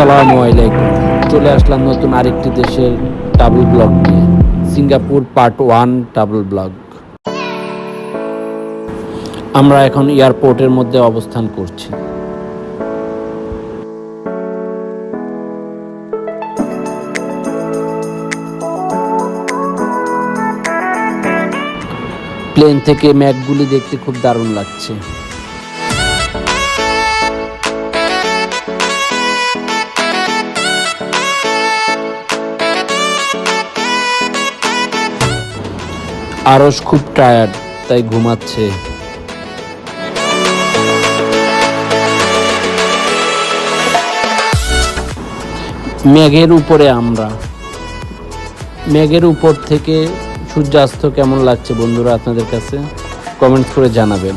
আসসালামু আলাইকুম। চলে আসলাম নতুন আরেকটি দেশের ট্রাভেল ব্লগ নিয়ে, Singapore part one travel blog আমরা এখন এয়ারপোর্টের মধ্যে অবস্থান করছি। প্লেন থেকে ম্যাকগুলি দেখতে খুব দারুণ লাগছে। আরস খুব টায়ার্ড তাই ঘুমাচ্ছে। মেঘের উপরে আমরা। মেঘের উপর থেকে সূর্যাস্ত কেমন লাগছে বন্ধুরা আপনাদের কাছে? কমেন্ট করে জানাবেন।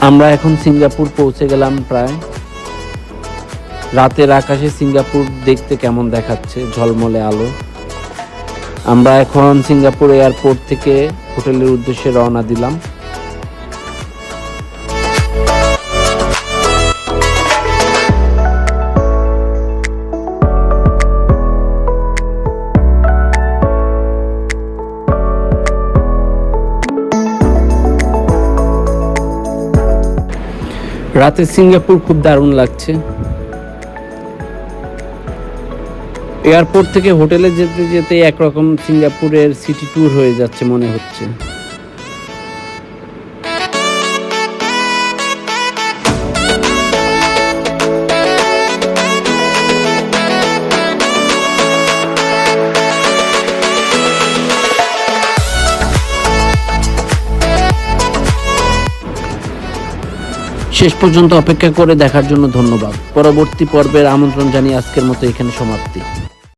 আমরা এখন সিঙ্গাপুর পৌঁছে গেলাম প্রায় রাতের আকাশে সিঙ্গাপুর দেখতে কেমন দেখাচ্ছে ঝলমলে আলো? আমরা এখন সিঙ্গাপুর এয়ারপোর্ট থেকে হোটেলের উদ্দেশ্যে রওনা দিলাম। রাতে সিঙ্গাপুর খুব দারুণ লাগছে। এয়ারপোর্ট থেকে হোটেলে যেতে যেতে একরকম সিঙ্গাপুরের সিটি ট্যুর হয়ে যাচ্ছে মনে হচ্ছে। শেষ পর্যন্ত অপেক্ষা করে দেখার জন্য ধন্যবাদ। পরবর্তী পর্বের আমন্ত্রণ জানিয়ে আজকের মতো এখানে সমাপ্তি।